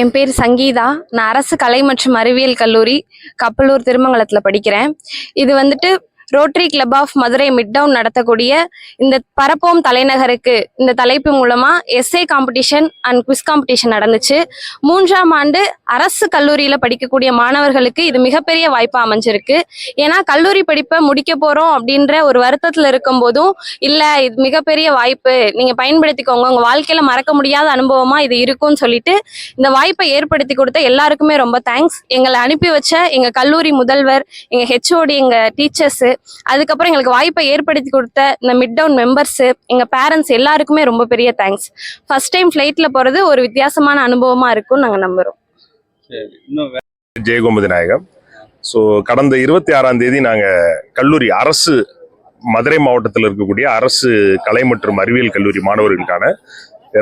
என் பேர் சங்கீதா. நான் அரசு கலை மற்றும் அறிவியல் கல்லூரி கப்பலூர் திருமங்கலத்தில் படிக்கிறேன். இது வந்துட்டு rotary club of Madurai mid town நடத்தக்கூடிய இந்த பரப்போம் தலைநகருக்கு இந்த தலைப்பு மூலமா essay competition and quiz competition நடந்துச்சு. மூன்றாம் ஆண்டு அரசு கல்லூரியில படிக்கக்கூடிய மாணவர்களுக்கு இது மிகப்பெரிய வாய்ப்பா அமைஞ்சிருக்கு. ஏன்னா கல்லூரி படிப்பை முடிக்க போறோம் அப்படின்ற ஒரு வருத்தத்துல இருக்கும் போதும் இல்ல இது மிகப்பெரிய வாய்ப்பு நீங்க பயன்படுத்திக்கோங்க உங்க வாழ்க்கையில மறக்க முடியாத அனுபவமா இது இருக்கும்னு சொல்லிட்டு இந்த வாய்ப்பை ஏற்படுத்தி கொடுத்த எல்லாருக்குமே ரொம்ப தேங்க்ஸ் எங்களை அனுப்பி வச்ச எங்க கல்லூரி முதல்வர் எங்க ஹெச்ஓடி எங்க டீச்சர்ஸ் அதுக்கப்புறம் எங்களுக்கு வாய்ப்பை ஏற்படுத்தி கொடுத்த இந்த மிட் டவுன் மெம்பர்ஸ் எங்க பேரண்ட்ஸ் எல்லாருக்குமே ரொம்ப பெரிய தேங்க்ஸ் ஃபர்ஸ்ட் டைம் ஃபிளைட்ல போறது ஒரு வித்தியாசமான அனுபவமா இருக்கும்னு நாங்க நம்புறோம். ஜெயகோமதி நாயகம். ஸோ கடந்த இருபத்தி ஆறாம் தேதி நாங்கள் கல்லூரி அரசு மதுரை மாவட்டத்தில் இருக்கக்கூடிய அரசு கலை மற்றும் அறிவியல் கல்லூரி மாணவர்களுக்கான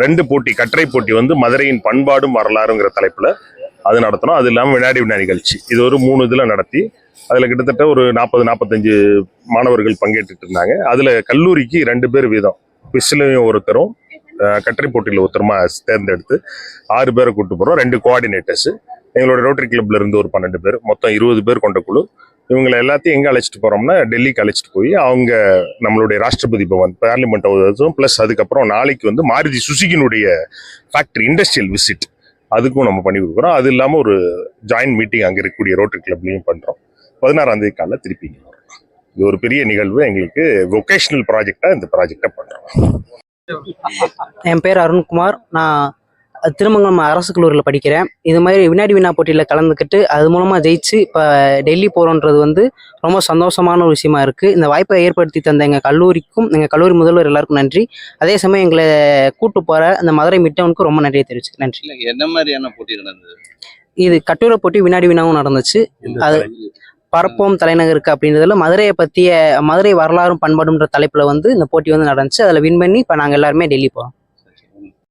ரெண்டு போட்டி கட்டுரை போட்டி வந்து மதுரையின் பண்பாடும் வரலாறுங்கிற தலைப்பில் அது நடத்தினோம். அது இல்லாமல் வினாடி வினா நிகழ்ச்சி இது ஒரு மூணு இதில் நடத்தி அதில் கிட்டத்தட்ட ஒரு நாற்பது நாற்பத்தஞ்சு மாணவர்கள் பங்கேற்றுட்டு இருந்தாங்க அதில் கல்லூரிக்கு ரெண்டு பேர் வீதம். குவிஸ்லையும் ஒருத்தரும் கட்டரை கட்டுரை போட்டியில் ஒருத்தருமா தேர்ந்தெடுத்து ஆறு பேரை கூப்பிட்டு போகிறோம் ரெண்டு கோஆர்டினேட்டர்ஸு எங்களோட ரோட்டரி கிளப்ல இருந்து ஒரு பன்னெண்டு பேர். மொத்தம் இருபது பேர் கொண்ட குழு. இவங்களை எல்லாத்தையும் எங்கே அழைச்சிட்டு போகிறோம்னா டெல்லிக்கு அழைச்சிட்டு போய் அவங்க நம்மளுடைய ராஷ்டிரபதி பவன் பார்லிமெண்ட் ஹவுஸும் ப்ளஸ் அதுக்கப்புறம் நாளைக்கு வந்து மாருதி சுசுகினுடைய ஃபேக்ட்ரி இண்டஸ்ட்ரியல் விசிட் அதுக்கும் நம்ம பண்ணி கொடுக்குறோம். அது இல்லாமல் ஒரு ஜாயின்ட் மீட்டிங் அங்கே இருக்கக்கூடிய ரோட்டரி கிளப்லையும் பண்ணுறோம் பதினாறாம் தேதி காலைல திருப்பி. இது ஒரு பெரிய நிகழ்வு. எங்களுக்கு வொகேஷனல் ப்ராஜெக்டாக இந்த ப்ராஜெக்டை பண்ணுறோம் என் பேர் அருண்குமார். நான் திருமங்கலம் அரசு கல்லூரியில் படிக்கிறேன். இது மாதிரி வினாடி வினா போட்டியில் கலந்துக்கிட்டு அது மூலமாக ஜெயிச்சு இப்போ டெல்லி போகிறோன்றது வந்து ரொம்ப சந்தோஷமான ஒரு விஷயமா இருக்குது இந்த வாய்ப்பை ஏற்படுத்தி தந்த எங்கள் கல்லூரிக்கும் எங்கள் கல்லூரி முதல்வர் எல்லாருக்கும் நன்றி. அதே சமயம் எங்களை கூட்டு போகிற அந்த மதுரை மிட்டவுனுக்கு ரொம்ப நன்றியை தெரிவிச்சு நன்றி. என்ன மாதிரியான போட்டி நடந்தது? இது கட்டுரை போட்டி வினாடி வினாவும் நடந்துச்சு. அது பரப்போம் தலைநகருக்கு அப்படின்றதுல மதுரையை பற்றிய மதுரை வரலாறும் பண்பாடுன்ற தலைப்பில் வந்து இந்த போட்டி வந்து நடந்துச்சு. அதில் வின் பண்ணி இப்போ நாங்கள் எல்லாருமே டெல்லி போகிறோம்